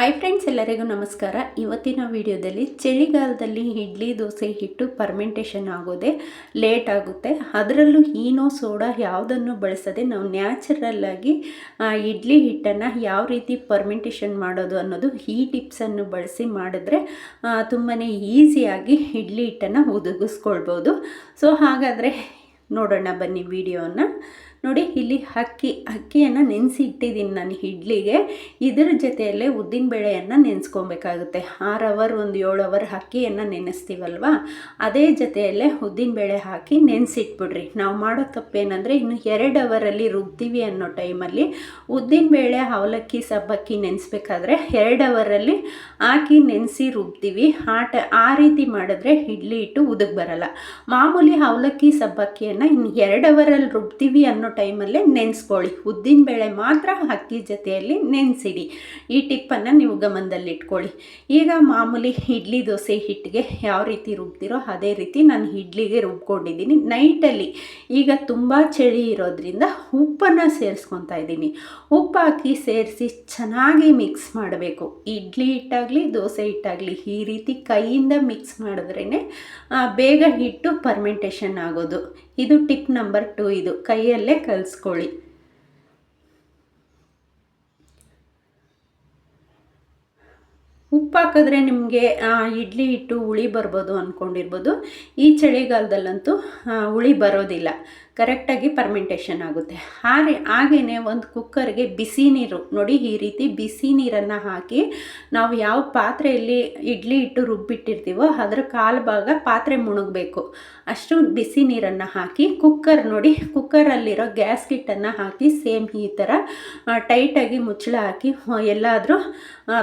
Hi friends ಎಲ್ಲರಿಗೂ ನಮಸ್ಕಾರ. ಇವತ್ತಿನ ವಿಡಿಯೋದಲ್ಲಿ ಚಳಿಗಾಲದಲ್ಲಿ ಇಡ್ಲಿ, ದೋಸೆ ಹಿಟ್ಟು ಪರ್ಮೆಂಟೇಷನ್ ಆಗೋದೇ ಲೇಟ್ ಆಗುತ್ತೆ. ಅದರಲ್ಲೂ ಈನೋ ಸೋಡಾ ಯಾವುದನ್ನು ಬಳಸದೆ ನಾವು ನ್ಯಾಚುರಲ್ಲಾಗಿ ಇಡ್ಲಿ ಹಿಟ್ಟನ್ನು ಯಾವ ರೀತಿ ಪರ್ಮೆಂಟೇಷನ್ ಮಾಡೋದು ಅನ್ನೋದು ಈ ಟಿಪ್ಸನ್ನು ಬಳಸಿ ಮಾಡಿದ್ರೆ ತುಂಬಾ ಈಸಿಯಾಗಿ ಇಡ್ಲಿ ಹಿಟ್ಟನ್ನು ಒದಗಿಸ್ಕೊಳ್ಬೋದು. ಸೊ ಹಾಗಾದರೆ ನೋಡೋಣ ಬನ್ನಿ ವಿಡಿಯೋನ. ನೋಡಿ ಇಲ್ಲಿ ಅಕ್ಕಿ ಅಕ್ಕಿಯನ್ನು ನೆನೆಸಿ ಇಟ್ಟಿದ್ದೀನಿ ನಾನು ಇಡ್ಲಿಗೆ ಇದರ ಜೊತೆಯಲ್ಲೇ ಉದ್ದಿನ ಬೇಳೆಯನ್ನು ನೆನೆಸ್ಕೊಬೇಕಾಗುತ್ತೆ. ಆರು ಅವರ್, ಒಂದು ಏಳು ಅವರ್ ಅಕ್ಕಿಯನ್ನು ನೆನೆಸ್ತೀವಲ್ವ? ಅದೇ ಜೊತೆಯಲ್ಲೇ ಉದ್ದಿನ ಬೇಳೆ ಹಾಕಿ ನೆನೆಸಿಟ್ಬಿಡ್ರಿ. ನಾವು ಮಾಡೋ ತಪ್ಪೇನೆಂದರೆ ಇನ್ನು ಎರಡು ಅವರಲ್ಲಿ ರುಬ್ತೀವಿ ಅನ್ನೋ ಟೈಮಲ್ಲಿ ಉದ್ದಿನ ಬೇಳೆ ಅವಲಕ್ಕಿ, ಸಬ್ಬಕ್ಕಿ ನೆನೆಸ್ಬೇಕಾದ್ರೆ ಎರಡು ಅವರಲ್ಲಿ ಹಾಕಿ ನೆನೆಸಿ ರುಬ್ತೀವಿ. ಆ ಆ ರೀತಿ ಮಾಡಿದ್ರೆ ಇಡ್ಲಿ ಇಟ್ಟು ಉದಕ್ ಬರಲ್ಲ. ಮಾಮೂಲಿ ಅವಲಕ್ಕಿ, ಸಬ್ಬಕ್ಕಿಯನ್ನು ಇನ್ನು ಎರಡು ಅವರಲ್ಲಿ ರುಬ್ತೀವಿ ಅನ್ನೋ ಟೈಮಲ್ಲೇ ನೆನೆಸ್ಕೊಳ್ಳಿ. ಉದ್ದಿನ ಬೇಳೆ ಮಾತ್ರ ಅಕ್ಕಿ ಜೊತೆಯಲ್ಲಿ ನೆನೆಸಿಡಿ. ಈ ಟಿಪ್ಪನ್ನು ನೀವು ಗಮನದಲ್ಲಿಟ್ಕೊಳ್ಳಿ. ಈಗ ಮಾಮೂಲಿ ಇಡ್ಲಿ ದೋಸೆ ಹಿಟ್ಟಿಗೆ ಯಾವ ರೀತಿ ರುಬ್ತಿರೋ ಅದೇ ರೀತಿ ನಾನು ಇಡ್ಲಿಗೆ ರುಬ್ಕೊಂಡಿದ್ದೀನಿ ನೈಟಲ್ಲಿ. ಈಗ ತುಂಬ ಚಳಿ ಇರೋದ್ರಿಂದ ಉಪ್ಪನ್ನು ಸೇರಿಸ್ಕೊತಾ ಇದ್ದೀನಿ. ಉಪ್ಪು ಹಾಕಿ ಸೇರಿಸಿ ಚೆನ್ನಾಗಿ ಮಿಕ್ಸ್ ಮಾಡಬೇಕು. ಇಡ್ಲಿ ಹಿಟ್ಟಾಗಲಿ, ದೋಸೆ ಹಿಟ್ಟಾಗಲಿ ಈ ರೀತಿ ಕೈಯಿಂದ ಮಿಕ್ಸ್ ಮಾಡಿದ್ರೇ ಬೇಗ ಹಿಟ್ಟು ಪರ್ಮೆಂಟೇಷನ್ ಆಗೋದು. ಇದು ಟಿಪ್ ನಂಬರ್ ಟು, ಇದು ಕೈಯಲ್ಲೇ ಕಲಿಸ್ಕೊಳ್ಳಿ. ಉಪ್ಪು ಹಾಕಿದ್ರೆ ನಿಮಗೆ ಇಡ್ಲಿ ಹಿಟ್ಟು ಹುಳಿ ಬರ್ಬೋದು ಅಂದ್ಕೊಂಡಿರ್ಬೋದು ಈ ಚಳಿಗಾಲದಲ್ಲಂತೂ ಹುಳಿ ಬರೋದಿಲ್ಲ. ಕರೆಕ್ಟಾಗಿ ಪರ್ಮೆಂಟೇಷನ್ ಆಗುತ್ತೆ. ಹಾಗೆ ಹಾಗೆಯೇ ಒಂದು ಕುಕ್ಕರ್ಗೆ ಬಿಸಿ ನೀರು, ನೋಡಿ ಈ ರೀತಿ ಬಿಸಿ ನೀರನ್ನು ಹಾಕಿ ನಾವು ಯಾವ ಪಾತ್ರೆಯಲ್ಲಿ ಇಡ್ಲಿ ಇಟ್ಟು ರುಬ್ಬಿಟ್ಟಿರ್ತೀವೋ ಅದರ ಕಾಲು ಭಾಗ ಪಾತ್ರೆ ಮುಣುಗಬೇಕು. ಅಷ್ಟು ಬಿಸಿ ನೀರನ್ನು ಹಾಕಿ ಕುಕ್ಕರ್ ನೋಡಿ, ಕುಕ್ಕರಲ್ಲಿರೋ ಗ್ಯಾಸ್ ಕಿಟ್ಟನ್ನು ಹಾಕಿ ಸೇಮ್ ಈ ಥರ ಟೈಟಾಗಿ ಮುಚ್ಚಳ ಹಾಕಿ ಎಲ್ಲಾದರೂ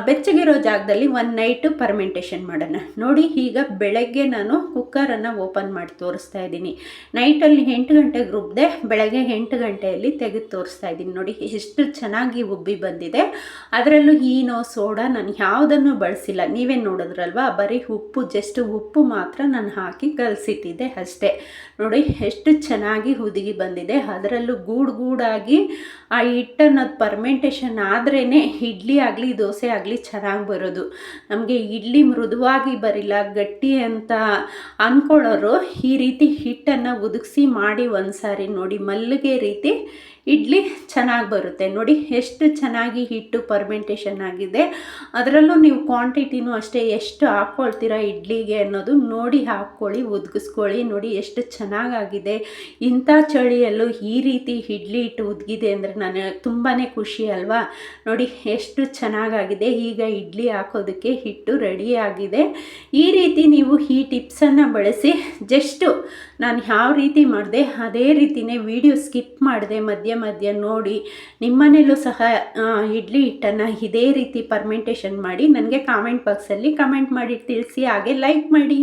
ಬೆಚ್ಚಗಿರೋ ಜಾಗದಲ್ಲಿ ಒನ್ ನೈಟು ಪರ್ಮೆಂಟೇಷನ್ ಮಾಡೋಣ. ನೋಡಿ, ಈಗ ಬೆಳಗ್ಗೆ ನಾನು ಕುಕ್ಕರನ್ನು ಓಪನ್ ಮಾಡಿ ತೋರಿಸ್ತಾ ಇದ್ದೀನಿ. ನೈಟಲ್ಲಿ ಎಂಟು ಗಂಟೆಗೆ ಗಂಟೆಗೆ ರುಬ್ಬದೆ ಬೆಳಗ್ಗೆ ಎಂಟು ಗಂಟೆಯಲ್ಲಿ ತೆಗೆದು ತೋರಿಸ್ತಾ ಇದ್ದೀನಿ. ನೋಡಿ, ಎಷ್ಟು ಚೆನ್ನಾಗಿ ಉಬ್ಬಿ ಬಂದಿದೆ. ಅದರಲ್ಲೂ ಈನೋ ಸೋಡಾ ನಾನು ಯಾವುದನ್ನು ಬಳಸಿಲ್ಲ. ನೀವೇ ನೋಡಿದ್ರಲ್ವಾ, ಬರೀ ಉಪ್ಪು ಜಸ್ಟ್ ಉಪ್ಪು ಮಾತ್ರ ನಾನು ಹಾಕಿ ಕಲಸಿಟ್ಟಿದ್ದೆ ಅಷ್ಟೇ. ನೋಡಿ, ಎಷ್ಟು ಚೆನ್ನಾಗಿ ಹುದುಗಿ ಬಂದಿದೆ. ಅದರಲ್ಲೂ ಗೂಡು ಗೂಡಾಗಿ ಆ ಹಿಟ್ಟನ್ನು ಪರ್ಮೆಂಟೇಷನ್ ಆದ್ರೇ ಇಡ್ಲಿ ಆಗಲಿ, ದೋಸೆ ಆಗಲಿ ಚೆನ್ನಾಗಿ ಬರೋದು. ನಮಗೆ ಇಡ್ಲಿ ಮೃದುವಾಗಿ ಬರಿಲ್ಲ, ಗಟ್ಟಿ ಅಂತ ಅಂದ್ಕೊಳ್ಳೋರು ಈ ರೀತಿ ಹಿಟ್ಟನ್ನು ಉದುಗಿಸಿ ಮಾಡಿ ಒಂದು ಸಾರಿ ನೋಡಿ ಮಲ್ಲಿಗೆ ರೀತಿ ಇಡ್ಲಿ ಚೆನ್ನಾಗಿ ಬರುತ್ತೆ. ನೋಡಿ, ಎಷ್ಟು ಚೆನ್ನಾಗಿ ಹಿಟ್ಟು ಪರ್ಮೆಂಟೇಷನ್ ಆಗಿದೆ. ಅದರಲ್ಲೂ ನೀವು ಕ್ವಾಂಟಿಟಿನೂ ಅಷ್ಟೇ ಎಷ್ಟು ಹಾಕ್ಕೊಳ್ತೀರಾ ಇಡ್ಲಿಗೆ ಅನ್ನೋದು ನೋಡಿ ಹಾಕ್ಕೊಳ್ಳಿ ಉದ್ಗಿಸ್ಕೊಳ್ಳಿ ನೋಡಿ, ಎಷ್ಟು ಚೆನ್ನಾಗಾಗಿದೆ. ಇಂಥ ಚಳಿಯಲ್ಲೂ ಈ ರೀತಿ ಇಡ್ಲಿ ಹಿಟ್ಟು ಉದ್ಗಿದೆ ಅಂದರೆ ನಾನು ತುಂಬಾ ಖುಷಿ ಅಲ್ವಾ? ನೋಡಿ, ಎಷ್ಟು ಚೆನ್ನಾಗಾಗಿದೆ. ಈಗ ಇಡ್ಲಿ ಹಾಕೋದಕ್ಕೆ ಹಿಟ್ಟು ರೆಡಿಯಾಗಿದೆ ಈ ರೀತಿ ನೀವು ಈ ಟಿಪ್ಸನ್ನು ಬಳಸಿ ಜಸ್ಟು ನಾನು ಯಾವ ರೀತಿ ಮಾಡಿದೆ, ಅದೇ ರೀತಿಯೇ ವಿಡಿಯೋ ಸ್ಕಿಪ್ ಮಾಡಿದೆ ಮಧ್ಯ ಮಧ್ಯ ನೋಡಿ ನಿಮ್ಮನೇಲೂ ಸಹ ಇಡ್ಲಿ ಹಿಟ್ಟನ್ನು ಇದೇ ರೀತಿ ಪರ್ಮೆಂಟೇಷನ್ ಮಾಡಿ ನನಗೆ ಕಾಮೆಂಟ್ ಬಾಕ್ಸಲ್ಲಿ ಕಮೆಂಟ್ ಮಾಡಿ ತಿಳಿಸಿ, ಹಾಗೆ ಲೈಕ್ ಮಾಡಿ.